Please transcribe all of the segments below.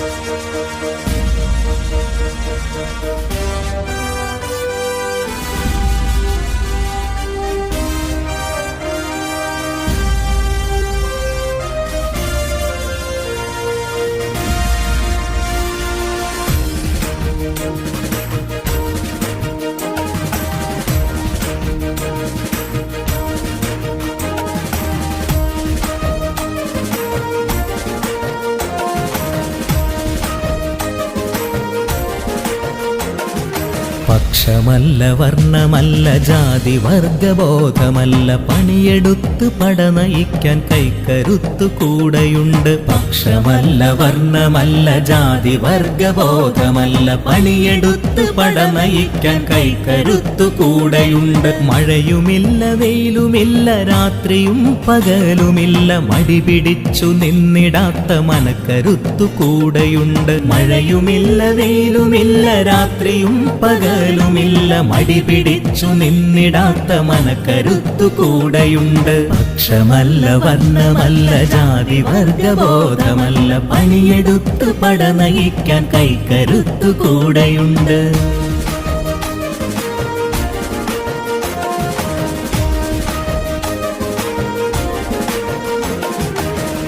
Música പക്ഷമല്ല വർണമല്ല ജാതി വർഗബോധമല്ല പണിയെടുത്ത് പട നയിക്കാൻ കൈക്കരുത്തു കൂടെയുണ്ട്. പക്ഷമല്ല വർണമല്ല ജാതി വർഗബോധമല്ല പണിയെടുത്ത് പട നയിക്കാൻ കൈക്കരുത്തു കൂടെയുണ്ട്. മഴയുമില്ല വെയിലുമില്ല രാത്രിയും പകലുമില്ല. മടി പിടിച്ചു നിന്നിടാത്ത മനക്കരുത്തു കൂടെയുണ്ട്. മഴയുമില്ല വെയിലുമില്ല രാത്രിയും പകലുമില്ല മടി പിടിച്ചു നിന്നിടാത്ത മനക്കരുത്തു കൂടെയുണ്ട്. പക്ഷമല്ല വർണമല്ല ജാതി വർഗബോധമല്ല പണിയെടുത്ത് പട നയിക്കാൻ കൈക്കരുത്തു കൂടെയുണ്ട്.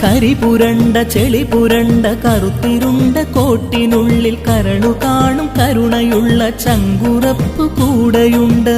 കരിപുരണ്ട ചെളി പുരണ്ട കറുത്തിരുണ്ട കോട്ടിനുള്ളിൽ കരളു കാണും കരുണയുള്ള ചങ്കുറപ്പ് കൂടെയുണ്ട്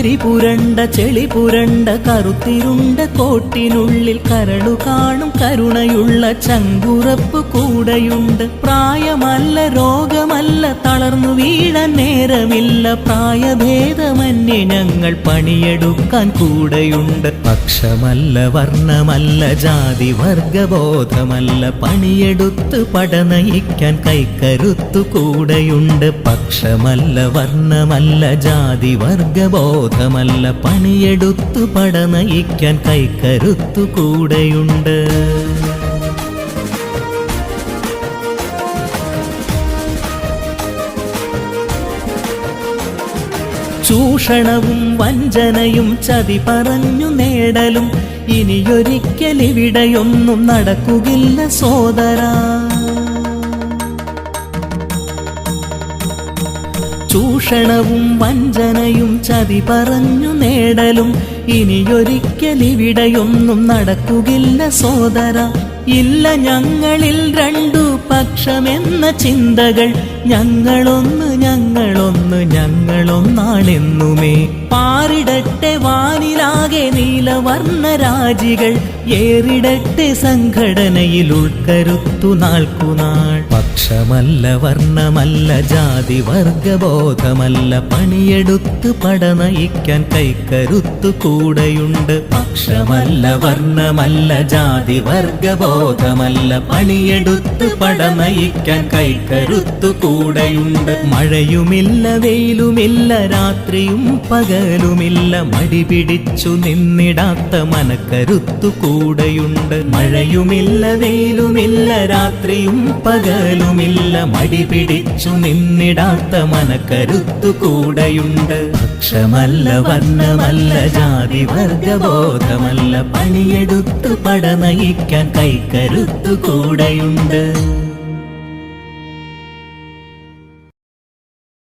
കരിപുരണ്ട ചെളി പുരണ്ട കറുത്തിരുണ്ട കോട്ടിനുള്ളിൽ കരളു കാണും കരുണയുള്ള ചങ്കുറപ്പ് കൂടെയുണ്ട്. പ്രായമല്ല രോഗമല്ല തളർന്നു വീഴാൻ നേരമില്ല പ്രായഭേദമന്യേ ഞങ്ങൾ പണിയെടുക്കാൻ കൂടെയുണ്ട്. പക്ഷമല്ല വർണമല്ല ജാതി വർഗബോധമല്ല പണിയെടുത്ത് പടനയിക്കാൻ കൈക്കരുത്തു കൂടെയുണ്ട്. പക്ഷമല്ല വർണമല്ല ജാതി വർഗബോധമല്ല പണിയെടുത്തു പട നയിക്കാൻ കൈക്കരുത്തു കൂടെയുണ്ട്. ചൂഷണവും വഞ്ചനയും ചതി പറഞ്ഞു നേടലും ഇനിയൊരിക്കലിവിടെയൊന്നും നടക്കുകില്ല സോദരാ. ചൂഷണവും വഞ്ചനയും ചതി പറഞ്ഞു നേടലും. ഇനിയൊരിക്കലിവിടെയൊന്നും നടക്കുകില്ല സോദര. ഇല്ല ഞങ്ങളിൽ രണ്ടു പക്ഷമെന്ന ചിന്തകൾ. ഞങ്ങളൊന്ന് ഞങ്ങളൊന്ന് ഞങ്ങളൊന്നാണെന്നുമേ. പാറിടട്ടെ വാനിലാകെ നീലവർണ രാജികൾ ഏറിടട്ടെ സംഘടനയിൽ ഉൾക്കരുത്തു നാൾക്കുനാൾ. പക്ഷമല്ല വർണമല്ല ജാതി വർഗബോധമല്ല പണിയെടുത്ത് പട നയിക്കാൻ കൈക്കരുത്തു കൂടെയുണ്ട്. പക്ഷമല്ല വർണമല്ല ജാതി വർഗബോധമല്ല പണിയെടുത്ത് പട നയിക്കാൻ കൈക്കരുത്തു കൂടെയുണ്ട്. മഴയുമില്ല വെയിലുമില്ല രാത്രിയും പകലുമില്ല മടി പിടിച്ചു നിന്നിടാത്ത മനക്കരുത്തു കൂടെയുണ്ട്. മഴയുമില്ല വെയിലുമില്ല രാത്രിയും പകലുമില്ല മടി പിടിച്ചു നിന്നിടാത്ത മനക്കരുത്തു കൂടെയുണ്ട്. പക്ഷമല്ല വർണമല്ല ജാതി വർഗബോധമല്ല പണിയെടുത്തു പട നയിക്കാൻ കൈക്കരുത്തു കൂടെയുണ്ട്.